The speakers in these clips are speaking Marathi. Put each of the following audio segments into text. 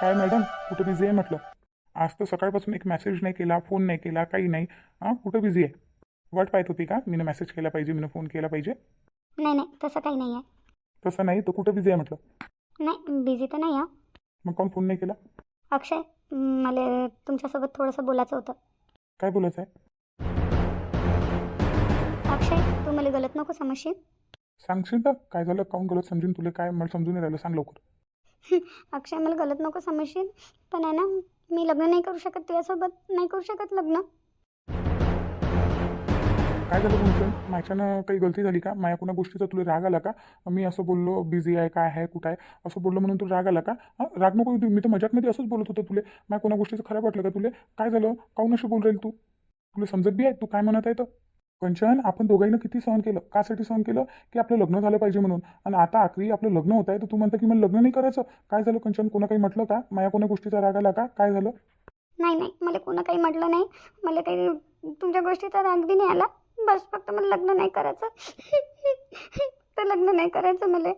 काय मॅडम कुठं बिझी आहे म्हटलं? आज तर सकाळपासून एक मेसेज नाही केला फोन नाही केला काही नाही. हां कुठं बिझी आहे? वाट पाहत होती का? मीनं मेसेज केला पाहिजे मीनं फोन केला पाहिजे. नाही नाही तसं काही नाही आहे. तसं नाही तर कुठं बिझी आहे म्हटलं? नाही बिझी तर नाही आहे. मग काऊन फोन नाही केला? अक्षय मला तुमच्यासोबत थोडंसं बोलायचं होतं. काय बोलायचं आहे? अक्षय तू मला गलत नको समजशील? सांगशील तर. काय झालं? काऊन गलत समजून तुला काय? मला समजून नाही राहिलं. सांग लवकर. अक्षय मला गलत नको समजशील. पण आहे ना मी लग्न नाही करू शकत तुझ्यासोबत नाही करू शकत लग्न. काय झालं तुमचं माझ्यानं काही गलती झाली का? माझ्या कुणा गोष्टीचा तुला राग आला का? मी असं बोललो बिझी आहे काय आहे कुठं आहे? असं बोललो म्हणून तुला राग आला का? हां? राग नको येऊ मी तर मजाकमध्ये असंच बोलत होतो तुले. माझ्या कोणा गोष्टीचं खराब वाटलं का तुले? काय झालं? काहून अशी बोल राहील तू? तुला समजत बी आहे? तू काय म्हणत आहे तर? कंचन आपण दोघांना किती सहन केलं? कासाठी सहन केलं? की आपलं लग्न झालं पाहिजे म्हणून? आणि आता आखरी आपलं लग्न होत आहे तर तू म्हणता की मला लग्न नाही करायचं? काय झालं कंचन? कोणा काही म्हटलं का? माझ्या कोणा गोष्टीचा राग आला का? काय झालं? नाही नाही. मला कोणा काही म्हटलं नाही. मला काही तुमच्या गोष्टीचा राग बी नाही आला. बस फक्त मला लग्न नाही करायचं. तर लग्न नाही करायचं मला.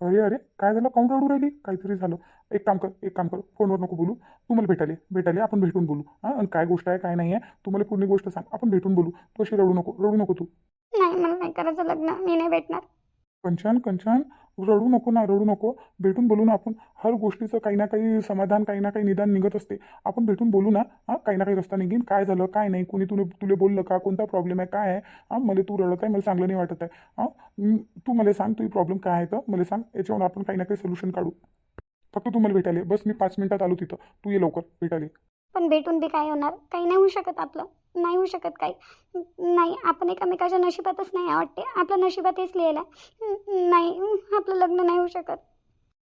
अरे अरे. काय झालं? काऊन रडू राहिली? काहीतरी झालं. एक काम कर एक काम कर. फोनवर नको बोलू. तू मला भेटाले भेटाले आपण भेटून बोलू. हां? आणि काय गोष्ट आहे काय नाही आहे तू मला पूर्ण गोष्ट सांग. आपण भेटून बोलू. तू अशी रडू नको रडू नको तू. नाही मला नाही करायचं लग्न. मी नाही भेटणार. कंचन कंचन रडू नको ना रडू नको. भेटून बोलू ना आपण. हर गोष्टीचं काही ना काही समाधान काही ना काही निदान निघत असते. आपण भेटून बोलू ना हां? काही ना काही रस्ता निघीन. काय झालं काय नाही? कोणी तुला तुला बोललं का? कोणता प्रॉब्लेम आहे? काय आहे? हां? मला तू रडत आहे मला चांगलं नाही वाटत आहे. हां? तू मला सांग तुझी प्रॉब्लेम काय आहे तर? मला सांग. याच्यावर आपण काही ना काही सोल्युशन काढू. फक्त तू मला भेटायले बस मी पाच मिनिटात आलो तिथं. तू ये लवकर भेटायले पण भेटून बी काय होणार? काही नाही होऊ शकत आपलं. नाही होऊ शकत काही. नाही आपण एकामेकाच्या नशिबातच नाही आहे वाटते. आपल्या नशिबात हेच लिहिलं आहे नाही आपलं लग्न नाही होऊ शकत.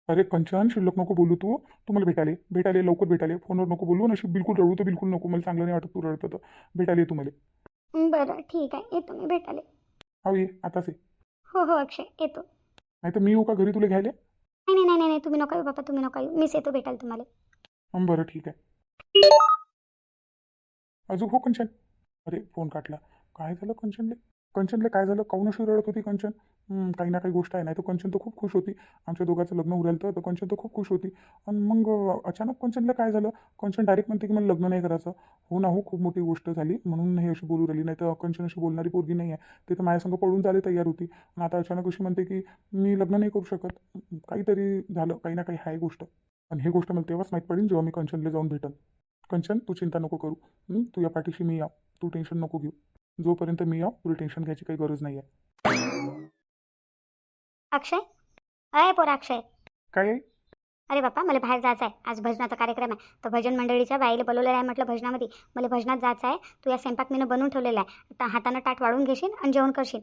अरे कंचन शिल्लक नको बोलू तू. तू मला भेटाले भेटाले लवकर भेटाले फोनवर नको बोलू. अशी बिलकुल रडू तर बिलकुल नको. मला चांगलं नाही वाटत तू रडतं तर. भेटाले तू मला. बरं ठीक आहे. येतो मी. भेटाले हो ये. आताच ये. हो हो अक्षय. येतो. नाही तर मी येऊ का? घरी तुला घ्यायला नाही नाही नाही नाही तुम्ही नका येऊ बाबा तुम्ही नका येऊ. मीच येतो भेटायला तुम्हाला. हं, बरं ठीक आहे. अजून हो कंचन. अरे फोन काटला. काय झालं कंचनले? कंचनले काय झालं? काऊन अशी रडत होती कंचन? काही ना काही गोष्ट आहे. नाही तर कंचन तर खूप खुश होती. आमच्या दोघांचं लग्न उरलं तर कंचन तर खूप खुश होती. आणि मग अचानक कंचनला काय झालं? कंचन डायरेक्ट म्हणते की मला लग्न नाही करायचं. हो ना हो खूप मोठी गोष्ट झाली. म्हणून हे अशी बोलू राहिली. नाही तर कंचन अशी बोलणारी पोरगी नाही आहे ते तर माझ्यासंग पडून जायला तयार होती. आणि आता अचानक अशी म्हणते की मी लग्न नाही करू शकत. काहीतरी झालं. काही ना काही आहे गोष्ट. आणि हे गोष्ट मला तेव्हाच माहीत पडेल जेव्हा मी कंचनला जाऊन भेटन कंचन तू चिंता नको करू. तुझ्या तू या पाठीशी मी या. तू टेन्शन नको घेऊ. जोपर्यंत मी या तुला टेन्शन घ्यायची काही गरज नाही आहे अक्षय? अय पोरा अक्षय. काय आहे? अरे बाप्पा मला बाहेर जायचं आहे. आज भजनाचा कार्यक्रम आहे. तर भजन मंडळीच्या बाईला बोलवलेलं आहे म्हटलं भजनामध्ये. मला भजनात जायचं आहे. तू या स्वयंपाक मीनं बनवून ठेवलेला आहे. आता हातानं ताट वाढून घेशील आणि जेवण करशील.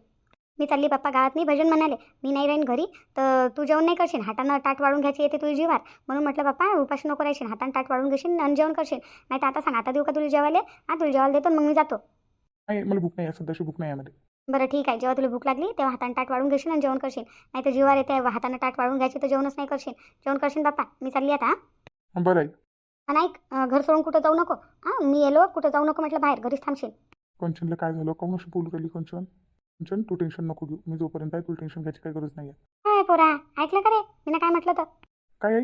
मी चालली बाप्पा गावात. नाही भजन म्हणाले मी नाही राहीन घरी तर तू जेवण नाही करशील. हातानं ताट वाढून घ्यायची येते तुझी जीवार म्हणून म्हटलं बाप्पा उपाशी नको राहशील. हातानं ताट वाढून घेशील आणि जेवण करशील. नाही तर आता सांग आता देऊ का तुला जेवायला? हां तुला जेवायला देतो मग मी जातो. नाही मला भूक नाही आहे सध्याची भूक नाही मला बरं ठीक आहे जेव्हा तुला भूक लागली तेव्हा हातानं ताट वाढून घेशील आणि जेवण करशील. नाही तर जीवार येते हातानं ताट वाढून घ्यायची तर जेवणच नाही करशील. जेवण करशील बाप्पा मी चालली आता बरं आहे. आणि ऐक अं, घर सोडून कुठं जाऊ नको. हां मी येलो कुठं जाऊ नको म्हटलं बाहेर घरीच थांबशील. कंचनला काय झालं? काऊन अशी बोलू राहिली कंचन? कंचन तू टेन्शन नको घेऊ. मी जोपर्यंत आहे तुला टेन्शन घ्यायची काही गरज नाही आहे. काय पोरा? ऐकलं का रे? मी काय म्हटलं तर? काय आहे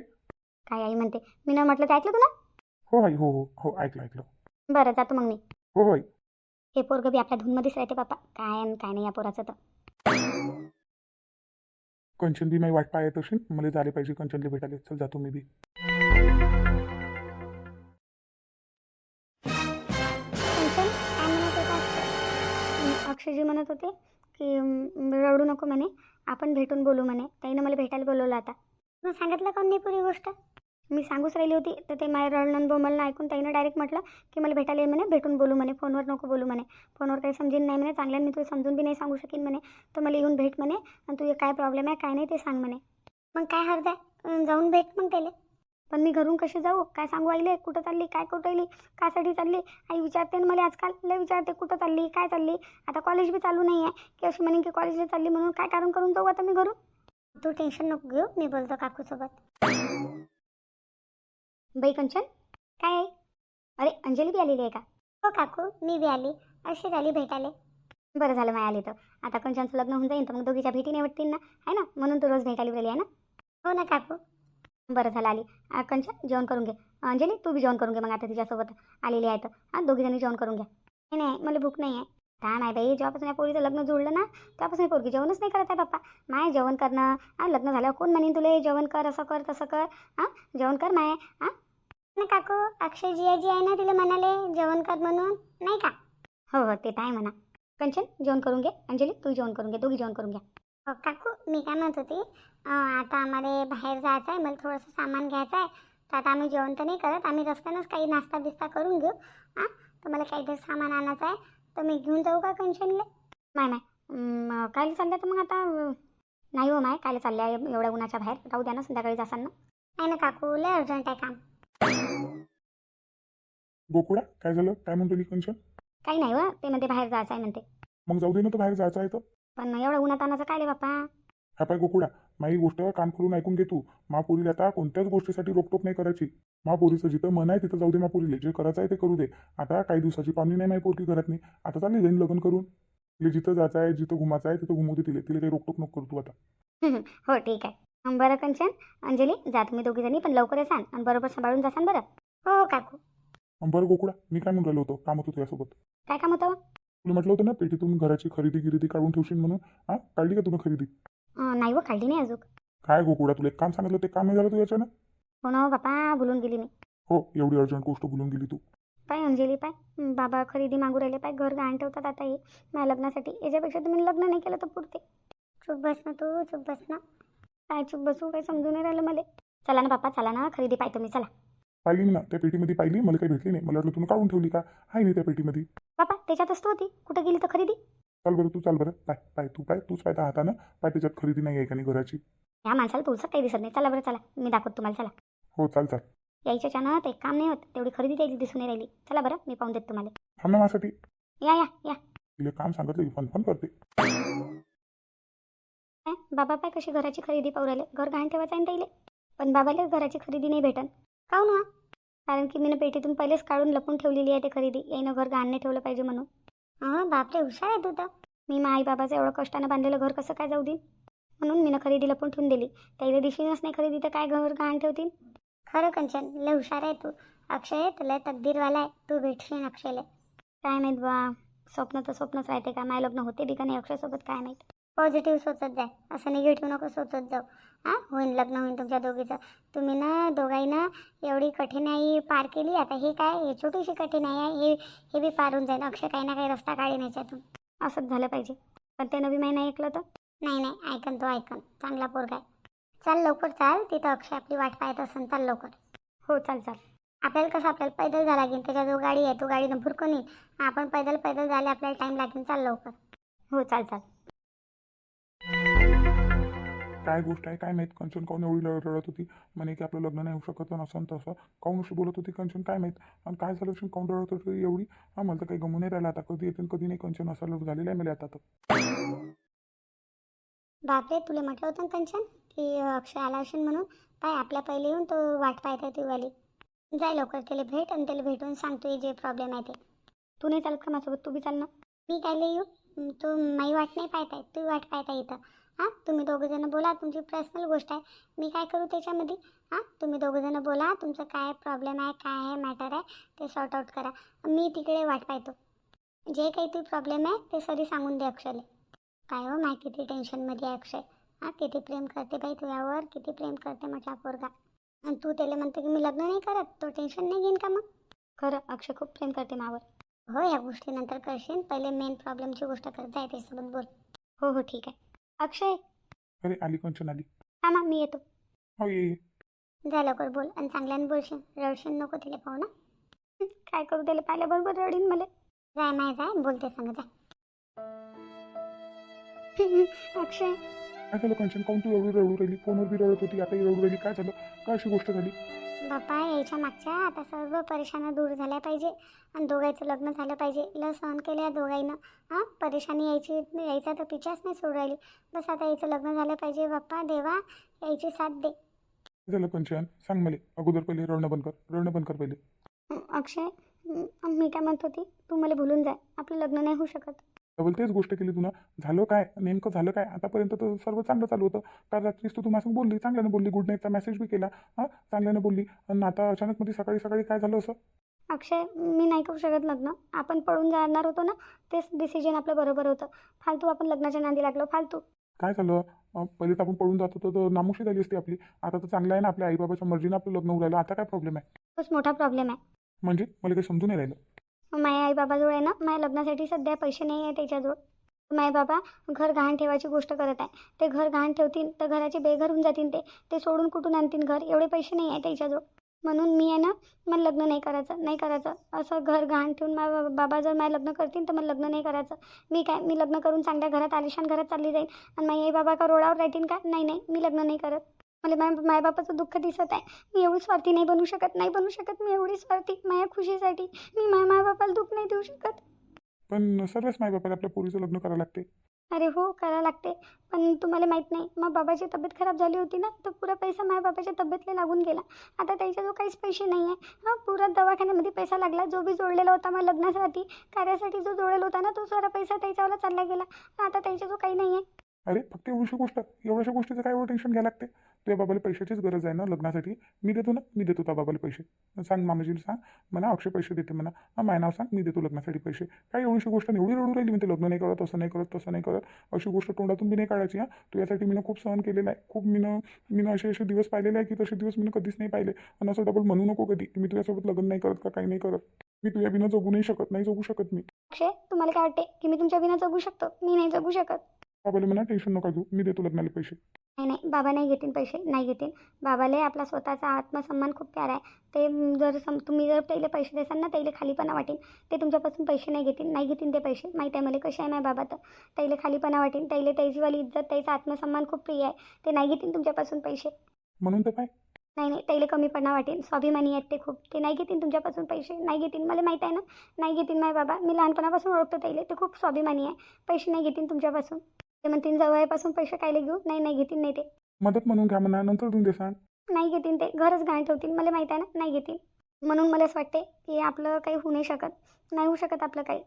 काय आई म्हणते? मी न म्हटलं ते ऐकलं तू ना हो आई हो हो हो ऐकलं ऐकलं. बरं जातो मग मी. हो हो आई. हे पोरगं बी आपल्या धुनमध्येच राहते बाप्पा. काय आणि काय नाही या पोराचं तर. कंचन बी माझी वाट पाहत असेल मला झाले पाहिजे कंचनला भेटायला. चल जातो मी बी. कंचन काय म्हणत होता? अक्षय अक्षयजी म्हणत होते की रडू नको म्हणे आपण भेटून बोलू म्हणे. ताईनं मला भेटायला बोलवलं आता. मग सांगितलं का नाही पुरी गोष्ट? मी सांगूच राहिली होती. तर ते माझ्या रडणं बोमलनं ऐकून ताईनं डायरेक्ट म्हटलं की मला भेटायला ये म्हणे भेटून बोलू म्हणे फोनवर नको बोलू म्हणे. फोनवर काही समजेन नाही म्हणे चांगल्याने मी तुला समजून बी नाही सांगू शकेन म्हणे. तर मला येऊन भेट म्हणे आणि तुझे काय प्रॉब्लेम आहे काय नाही ते सांग म्हणे. मग काय हरद आहे? जाऊन भेट मग त्याला. पण मी घरून कशी जाऊ? काय सांगू आईले? कुठं चालली? काय कुठं आली कासाठी चालली? आई विचारते ना मला आजकाल लय विचारते कुठं चालली काय चालली? आता कॉलेज बी चालू नाही आहे की अशी म्हणेन की कॉलेजला चालली म्हणून काय कारण करून जाऊ आता मी घरून? तू टेन्शन नको घेऊ मी बोलतो काकूसोबत. बाई कंचन काय आहे? अरे अंजली बी आलेली आहे का? हो काकू मी बी आली. अशी झाली भेटाले बरं झालं माय आली तर. आता कंचनचं लग्न होऊन जाईन तर मग दोघीच्या भेटी नाही वाटतील ना? आहे ना? म्हणून तू रोज भेटायला गेली आहे ना? हो ना काकू. बरं झालं आली. आ, कंचन जेवण करून घे. अंजली तू बी जेवण करून घे मग आता तिच्यासोबत. आलेली आहे तर. हां दोघीजणी जेवण करून घ्या. नाही नाही मला भूक नाही आहे. काय नाही बाई? जेव्हापासून या पोरीचं लग्न जुळलं ना तेव्हापासून ही पोरगी जेवणच नाही करत आहे बाप्पा. माय जेवण करणं. हां लग्न झाल्यावर कोण म्हणेन तुले? जेवण कर असं कर तसं कर. हां जेवण कर माय. हां ना काकू अक्षय जियाजी आहे ना तिला म्हणाले जेवण कर म्हणून नाही का? हो हो ते तर आहे म्हणा. कंचन जेवण करून घे. अंजली तू जेवण करून घे. दोघी जेवण करून घ्या. हो काकू मी काय म्हणत होती आता आम्हाला बाहेर जायचं आहे मला थोडंसं सामान घ्यायचं आहे तर आता आम्ही जेवण तर नाही करत आम्ही रस्त्यानंच काही नाश्ता बिस्ता करून घेऊ हां? तर मला काहीतरी सामान आणायचं आहे तर मी घेऊन जाऊ का कंचनले? नाही नाही. कायला चालल्या तर मग आता नाही हो माय कायला चालल्या एवढ्या उन्हाच्या बाहेर. राहू द्या ना संध्याकाळी जासान ना. नाही ना काकू लय अर्जंट आहे काम. गोकुळा काय झालं? काय म्हणतो ली कंचन? काही नाही व ते म्हणते बाहेर जायचं आहे म्हणते. मग जाऊ दे ना तर बाहेर जायचं आहे तर. पण एवढं उन्हात आणायचं काय रे बाप्पा? हा पाय गोकुळा माही गोष्ट कान खोलून ऐकून घे तू. महापुरीला आता कोणत्याच गोष्टीसाठी रोकटोक नाही करायची. महापुरीचं जिथं मन आहे तिथं जाऊ दे महापुरीले जे करायचं आहे ते करू दे. आता काही दिवसाची पाहुणी नाही माही पोरकी घरात नाही आता चालली जाईन लग्न करून. तिला जिथं जायचं आहे जिथं घुमायचं आहे तिथं घुमू दे तिला. तिला काही रोकटोक नको करू तू आता. हो ठीक आहे. बरं कंचन अंजली जा तुम्ही दोघी जणी पण लवकर येसान आणि बरोबर सांभाळून जासान बरं. हो हो काकू बरं गोकुळा मी काय म्हणून राहिलो होतो? काम होतं तुझ्यासोबत. काय काम होतं? तुला म्हटलं होतं ना पेटीतून घराची खरेदी गिरेदी काढून ठेवशील म्हणून. हा काढली का तुला खरेदी? अं, नाही व काढली नाही अजून. काय गोकुळा तुला एक काम सांगितलं ते काम नाही झालं तू याच्यानं हो ना हो बापा भुलून गेली मी. हो एवढी अर्जंट गोष्ट बोलून गेली तू. पाय अंजली पाय. हं, बाबा खरेदी मागू राहिले पाय. घर गहाण ठेवतात आता हे. माझ्या लग्नासाठी. याच्यापेक्षा तुम्ही लग्न नाही केलं तर पुरते. चुप बस ना तू चुप बस ना. काय चुप बसू काही समजून नाही राहिलं मला. चला ना बापा चला ना खरेदी पाय तुम्ही चला. पाहिली मी ना त्या पेटीमध्ये पाहिली मला काही भेटली नाही. मला वाटलं तुम्ही काढून ठेवली का? आहे नाही त्या पेटीमध्ये. बापा त्याच्यातच तू होती. कुठं गेली तर खरेदी? चाल बरं तू चाल बरं. पाय पाय तू पाय तूच पाय त्या हातानं. पाय त्याच्यात खरेदी नाही आहे का नाही घराची? ह्या माणसाला तुळसं काही दिसत नाही. चला बरं चला. मी दाखवतो तुम्हाला चला. हो चाल चाल. यायच्या ना ते काम नाही होत. तेवढी खरेदी त्याची दिसून नाही राहिली. चला बरं मी पाहून देतो तुम्हाला. थांब ना माझ्यासाठी. या या या. तिला काम सांगितलं फन फन करते. काय बाबा पाय कशी घराची खरेदी पावराले राहिले. घर गहाण ठेवायचं आहे ना त्याइले? पण बाबाला घराची खरेदी नाही भेटन काऊन हो ना कारण की मी पेटीतून पहिलेच काढून लपून ठेवलेली आहे ते खरेदी. याईनं घर गहाण नाही ठेवलं पाहिजे म्हणून. हां बापरे हुशार आहे तू तर. मी मा आई बाबाचं एवढं कष्टानं बांधलेलं घर कसं काय जाऊ देईन? म्हणून मीनं खरेदी लपून ठेवून दिली. त्याला दिशीनच नाही खरेदी तर काय घर गहाण ठेवतील? खरं कंचन लय हुशार आहे तू. अक्षय तुला तकदीरवाला आहे. तू भेटशील अक्षयला. काय माहीत बा स्वप्न तर स्वप्नच राहते का? माय लग्न होते बी का नाही अक्षयसोबत काय माहीत? पॉझिटिव्ह सोचत जाय. असं निगेटिव्ह नको सोचत जाऊ. हां? होईन लग्न होईन तुमच्या दोघीचं. तुम्ही ना दोघांना एवढी कठीणाई पार केली. आता हे काय? हे छोटीशी कठीणाई आहे. हे हे बी पार होऊन जाईल अक्षय काही ना काही रस्ता काढेन याच्यातून. असंच झालं पाहिजे. पण ते नवी महिना ऐकलं तर? नाही नाही. ऐकन तो ऐकन. चांगला पोरगा आहे. चाल लवकर चाल. तिथं अक्षय आपली वाट पाहत असेल चाल लवकर. हो चाल चाल. आपल्याला कसं आपल्याला पैदल जावं लागेल. त्याच्या जो गाडी आहे. तो गाडीनं भुरकून येईल आपण पैदल पैदल जायला आपल्याला टाईम लागेल. चाल लवकर. हो चाल चाल. काय गोष्ट आहे काय माहीत? कंचन काऊन एवढी रडत होती? म्हणे की आपलं लग्न नाही होऊ शकत आणि असं तसं. काऊन अशी बोलत होती कंचन? काय माहीत? आणि काय झालं? असेल काऊन रडत होती एवढी? हा मला तर काही गमू नाही राहिला आता. कधी येते कधी नाही. कंचन असा लढ झालेलं आहे मला आता तर. बापरे तुला म्हटलं होतं कंचन की अक्षय आला असेल म्हणून? पाय आपल्या पहिले येऊन तो वाट पाहत आहे वाली जाय लवकर त्याला भेट आणि त्याला भेटून सांगतो जे प्रॉब्लेम आहे ते. तू नाही चालत का माझ्यासोबत? तू बी चाल ना. मी काय येऊ? तू माई वाट नाही पाहताय आहे तू वाट पाहता इथं. हां तुम्ही दोघंजणं बोला तुमची पर्सनल गोष्ट आहे. मी काय करू त्याच्यामध्ये? हां तुम्ही दोघंजणं बोला तुमचं काय प्रॉब्लेम आहे काय आहे मॅटर आहे ते सॉर्ट आउट करा. मी तिकडे वाट पाहतो. जे काही तू प्रॉब्लेम आहे ते सरी सांगून दे अक्षयला. काय हो माय किती टेन्शनमध्ये आहे अक्षय? हां किती प्रेम करते बाई तुझ्यावर किती प्रेम करते माझ्या पोरगा. आणि तू त्याला म्हणते की मी लग्न नाही करत तो टेन्शन नाही घेईन का मग? खरं अक्षय खूप प्रेम करते मावर. हो या गोष्टीनंतर करशील पहिले मेन प्रॉब्लेमची गोष्ट करत जाय त्यासोबत बोल. हो हो ठीक आहे. अक्षय. अरे आली कंचन आली? हां मग मी येतो. हो ये ये. जा लवकर बोल आणि चांगल्यानं बोलशील. रडशील नको तिला पाहू ना? हं, काय करू त्याला पाहिलं बरोबर रडीन मला. जाय माय जाय बोलते सांग जा. अक्षय. काय झालं कंचन? काऊन तू एवढी रडू राहिली? फोनवर बी रडत होती आता रडू राहिली? काय झालं? काय अशी गोष्ट झाली? बाप्पा यायच्या मागच्या आता सर्व परेशाना दूर झाल्या पाहिजे आणि दोघांचं लग्न झालं पाहिजे. ल सहन केलं या दोघांनं हां? परेशानी यायची यायचा तर पिचाच नाही सोडू राहिली. बस आता याचं लग्न झालं पाहिजे. बाप्पा देवा यायची साथ दे. झालं कंचन सांग मला. अगोदर पहिले रडणं बंद कर. रडणं बंद कर पहिले. अक्षय मी काय म्हणत होती? तू मला भुलून जाय. आपलं लग्न नाही होऊ शकत. डबल तेच गोष्ट केली तुला. झालं काय? नेमकं झालं काय? आतापर्यंत तर सर्व चांगलं चालू होतं. काल रात्रीच तू माझ्यासंग बोलली चांगल्यानं बोलली. गुड नाईटचा मेसेज बी केला. हां चांगल्यानं बोलली. आणि आता अचानक मध्ये सकाळी सकाळी काय झालं असं? अक्षय मी नाही करू शकत लग्न. आपण पळून जाणार होतो ना तेच डिसिजन आपलं बरोबर होतं. फालतू आपण लग्नाच्या नांदी लागलो फालतू. काय झालं? पहिले तर आपण पळून जात होतो तर नामुशी झाली असती आपली. आता तर चांगलं आहे ना आपल्या आईबाबाच्या मर्जीनं आपलं लग्न उरायलं आता काय प्रॉब्लेम आहे? तोच मोठा प्रॉब्लेम आहे. म्हणजे? मला काही समजून नाही राहिलं. माझ्या आई बाबाजवळ आहे ना माझ्या लग्नासाठी सध्या पैसे नाही आहे त्याच्याजवळ. माझे बाबा घर गहाण ठेवायची गोष्ट करत आहे. ते घर गहाण ठेवतील तर घराचे बेघर होऊन जातील ते. ते सोडून कुठून आणतील घर? एवढे पैसे नाही आहे त्याच्याजवळ. म्हणून मी आहे ना मला लग्न नाही करायचं नाही करायचं. असं घर गहाण ठेवून मा बाबा जर माझं लग्न करतील तर मला लग्न नाही करायचं. मी काय मी लग्न करून चांगल्या घरात आलिशान घरात चालली जाईल आणि माझी आई बाबा का रोडावर राहतील का नाही नाही मी लग्न नाही करत. मला माय मायबापाचं दुःख दिसत आहे. मी एवढी स्वार्थी नाही बनू शकत नाही बनू शकत मी एवढी स्वार्थी माझ्या खुशीसाठी. मी माझ्या मायबापाला दुःख नाही देऊ शकत. पण सर्वच माय बापाला आपल्या पोरीचं लग्न करावं लागते. अरे हो करावं लागते. पण तुम्हाला माहीत नाही मग बाबाची तब्येत खराब झाली होती ना तर पुरा पैसा माझ्या बाबाच्या तब्येतला लागून गेला. आता त्याच्याजवळ काहीच पैसे नाही आहे. हां पुरा दवाखान्यामध्ये पैसा लागला. जो बी जोडलेला होता मग लग्नासाठी कार्यासाठी जो जोडलेला होता ना तो सारा पैसा त्याच्यावाला चालला गेला. आता त्याच्याजवळ काही नाही आहे. अरे फक्त एवढीशी गोष्ट एवढ्याशा गोष्टीचं काय एवढं टेन्शन घ्यायला लागते? तुझ्या बाबाला पैशाचीच गरज आहे ना लग्नासाठी? मी देतो ना? मी देतो त्या बाबाला पैसे. सांग मामाजीला सांग. मला अक्षय पैसे देते म्हणा. हा माय नाव सांग. मी देतो लग्नासाठी पैसे. काय एवढीशी गोष्ट एवढी रडू राहिली मी ते लग्न नाही करत असं नाही करत तसं नाही करत. अशी गोष्ट तोंडातून बी नाही काढायची हा. तुझ्यासाठी मी खूप सहन केलेलं आहे. खूप मीनं मीनं असे असे दिवस पाहिलेले आहे की तसे दिवस मी कधीच नाही पाहिले. आणि असं डबल म्हणू नको कधी. की मी तुझ्यासोबत लग्न नाही करत का काही नाही करत? मी तुझ्या बिना जगू नाही शकत नाही जगू शकत मी. अक्षय तुम्हाला काय वाटते की मी तुमच्या बिना जगू शकतो? मी नाही जगू शकत. बाबाला म्हणा टेन्शन नका घेऊ मी देतो लग्नाला पैसे. नाही नाही बाबा नाही घेतील पैसे नाही घेतील. बाबाले आपला स्वतःचा आत्मसन्मान खूप प्यारा आहे. ते जर सम तुम्ही जर त्याला पैसे देसाल ना त्याला खालीपणा वाटेल. ते तुमच्यापासून पैसे नाही घेतील नाही घेतील ते पैसे. माहीत आहे मला कसे आहे माझ्या बाबा तर. त्याला खालीपणा वाटेल त्याला त्याचीवाली इज्जत त्याचा आत्मसन्मान खूप प्रिय आहे. ते नाही घेतील तुमच्यापासून पैसे. म्हणून तर काय? नाही नाही त्याला कमीपणा वाटेल स्वाभिमानी आहेत ते खूप. ते नाही घेतील तुमच्यापासून पैसे नाही घेतील. मला माहीत आहे ना नाही घेतील माझे बाबा. मी लहानपणापासून ओळखतो त्याला ते खूप स्वाभिमानी आहे. पैसे नाही घेतील तुमच्यापासून. ते म्हणतील जवळपासून पैसे कायले घेऊ? नाही नाही घेतील नाही ते. मदत म्हणून घ्या म्हणा नंतर देऊन देसान. नाही घेतील ते घरच घाण ठेवतील मला माहीत आहे ना नाही घेतील. म्हणून मला असं वाटते की आपलं काही होऊ नाही शकत. नाही होऊ शकत आपलं काही.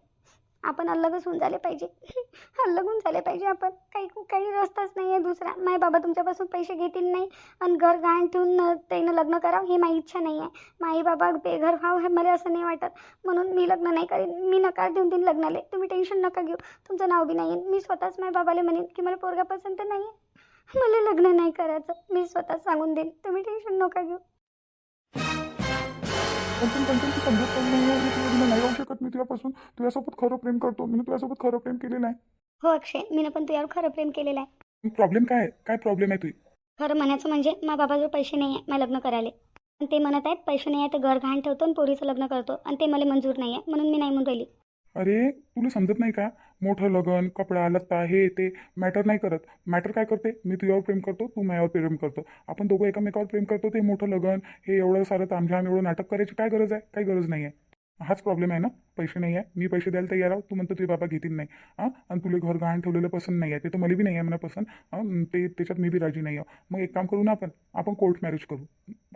आपण अलगच होऊन झाले पाहिजे. अलग होऊन झाले पाहिजे आपण. काही काही रस्ताच नाही आहे दुसरा. माय बाबा तुमच्यापासून पैसे घेतील नाही. आणि घर गहाण ठेवून त्यानं लग्न करावं ही माझी इच्छा नाही आहे माई बाबा बेघर व्हावं हे मला असं नाही वाटत. म्हणून मी लग्न नाही करीन. मी नकार देऊन देईन लग्नाला. तुम्ही टेन्शन नका घेऊ. तुमचं नाव बी नाही येईन मी स्वतःच माझ्या बाबाला म्हणेन की मला पोरगा पसंत नाही आहे मला लग्न नाही करायचं. मी स्वतः सांगून देईन. तुम्ही टेन्शन नका घेऊ. पण कंचन तू समजत पण नाही आहे मी तुझ्या नाही राहू शकत. मी तुझ्यापासून तुझ्यासोबत खरं प्रेम करतो. मी तुझ्यासोबत खरं प्रेम केलेलं आहे. हो अक्षय मीनं पण तुझ्यावर खरं प्रेम केलेलं आहे. प्रॉब्लेम काय आहे? काय प्रॉब्लेम आहे तुझी? खरं म्हणायचं म्हणजे माझ्या बाबाजवळ पैसे नाही आहे मला लग्न करायला. आणि ते म्हणत आहेत पैसे नाही आहे तर घर घाण ठेवतो आणि पोरीचं लग्न करतो. आणि ते मला मंजूर नाही आहे म्हणून मी नाही म्हणून राहिली. अरे तुला समजत नाही का? मोठं लगन कपडा लत्ता हे ते मॅटर नाही करत. मॅटर काय करते? मी तुझ्यावर प्रेम करतो तू माझ्यावर प्रेम करतो. आपण दोघं एकामेकावर प्रेम करतो ते मोठं लगन हे एवढं सारं तामझाम एवढं नाटक करायची काय गरज आहे? काही गरज नाही आहे हाच प्रॉब्लेम आहे ना? पैसे नाही आहे मी पैसे द्यायला तयार आहोत तू म्हणतो तुझे बाबा घेतील नाही. हां? आणि तुला घर गहाण ठेवलेलं पसंत नाही आहे ते तर मला बी नाही आहे मला पसंत ते त्याच्यात मी बी राजी नाही आहे मग एक काम करू ना आपण? आपण कोर्ट मॅरेज करू.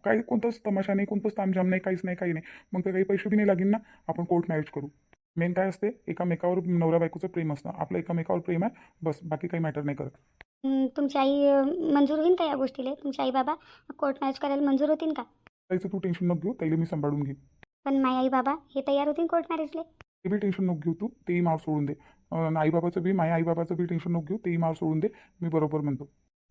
काही कोणतंच तमाशा नाही कोणतंच तामझाम नाही काहीच नाही काही नाही. मग तर काही पैसे बी नाही लागेल ना? आपण कोर्ट मॅरेज करू. मेन काय असते? एकामेकावर नवरा बायकोचं प्रेम असतं आपलं एकामेकावर प्रेम आहे. बस बाकी काही मॅटर नाही करत. हं, तुमची आई अं, मंजूर होईन का या गोष्टीला? तुमची आई बाबा कोर्ट मॅरेज करायला मंजूर होतील का? त्याचं तू टेन्शन नको घेऊ. त्याला मी सांभाळून घेईन. पण माई आई बाबा हे तयार होतील कोर्ट मॅरेजले ते बी टेन्शन नको घेऊ तू. तेही माव सोडून दे. अन् आईबाबाचं बी माझ्या आईबाबाचं बी टेन्शन नको घेऊ. तेही माव सोडून दे. मी बरोबर म्हणतो.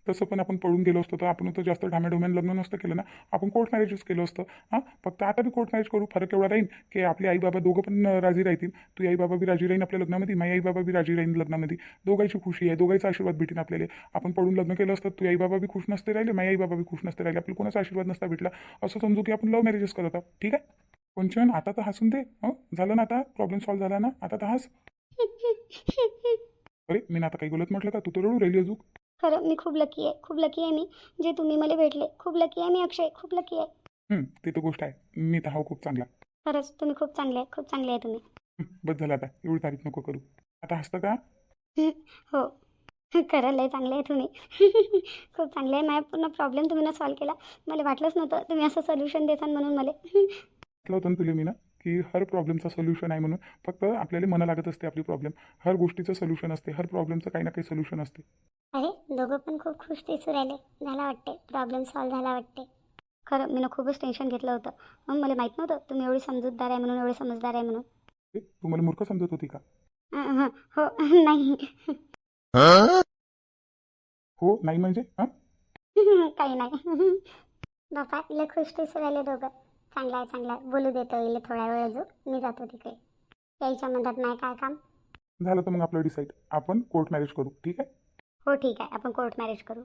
तसं पण आपण पळून गेलो असतो तर आपण तर जास्त ढाम्याढोम्यान लग्न नसतं केलं ना. आपण कोर्ट मॅरेजच केलं असतं. हां? फक्त आता बी कोर्ट मॅरेज करू फरक एवढा राहील की आपले आई बाबा दोघं पण राजी राहतील. तू आई बाबा बी राजी राहीन आपल्या लग्नामध्ये माझी आई बाबा बी राजी राहीन लग्नामध्ये. दोघांची खुशी आहे दोघांचा आशीर्वाद भेटेन आपल्याला. आपण पळून लग्न केलं असतं तू आई बाबा बी खुश नसते राहिले माझी आई बाबा बी खुश नसते राहिले. आपल्याला कोणाचा आशीर्वाद नसता भेटला. असं समजू की आपण लव्ह मॅरेजेस करत आहोत. ठीक आहे? पंचन आता तर हसून दे. हं? झालं ना आता? प्रॉब्लेम सॉल्व्ह झाला ना? आता तर हस. अरे मी ना आता काही बोलत म्हटलं का? तू तर रडू राहिली अजून. खरं मी खूप लकी आहे खूप लकी आहे मी. जे तुम्ही मला भेटले खूप लकी आहे मी अक्षय खूप लकी आहे. हं, ते तर गोष्ट आहे. मी तर हा खूप चांगला खरंच तुम्ही खूप चांगले आहे खूप चांगले आहे तुम्ही. हं, बस झालं आता. एवढी तारीफ नको करू. आता हसतं का? हो. खरं लय चांगले आहे तुम्ही. खूप चांगले आहे. माझा पूर्ण प्रॉब्लेम तुम्ही ना सॉल्व्ह केला. मला वाटलंच नव्हतं तुम्ही असं सोल्युशन देसान म्हणून मला. म्हटलं होतं ना तुला मी ना की हर प्रॉब्लेमचा सोल्युशन आहे म्हणून. फक्त आपल्याला मना लागत असते आपली प्रॉब्लेम हर गोष्टीचं सोल्युशन असते. हर प्रॉब्लेमचं काही ना काही सोल्युशन असते. अरे दोघं पण खूप खुश दिसू राहिले. झाला वाटते प्रॉब्लेम सॉल्व्ह झाला वाटते खरं मी खूपच टेन्शन घेतलं होतं. मग मला माहीत नव्हतं तुम्ही एवढी समजूतदार आहे म्हणून एवढी समजदार आहे म्हणून. तू मला मूर्ख समजत होती का? अं, हं, हो नाही. हो नाही म्हणजे? हां? काही नाही. बापा लय खुश दिसू राहिले दोघं. चांगला आहे चांगला आहे. बोलू देतो येईल थोडा वेळ अजून. मी जातो तिकडे. यायच्या मधात नाही काय काम? झालं तर मग आपलं डिसाईड आपण कोर्ट मॅरेज करू ठीक आहे? हो ठीक आहे. आपण कोर्ट मॅरेज करू.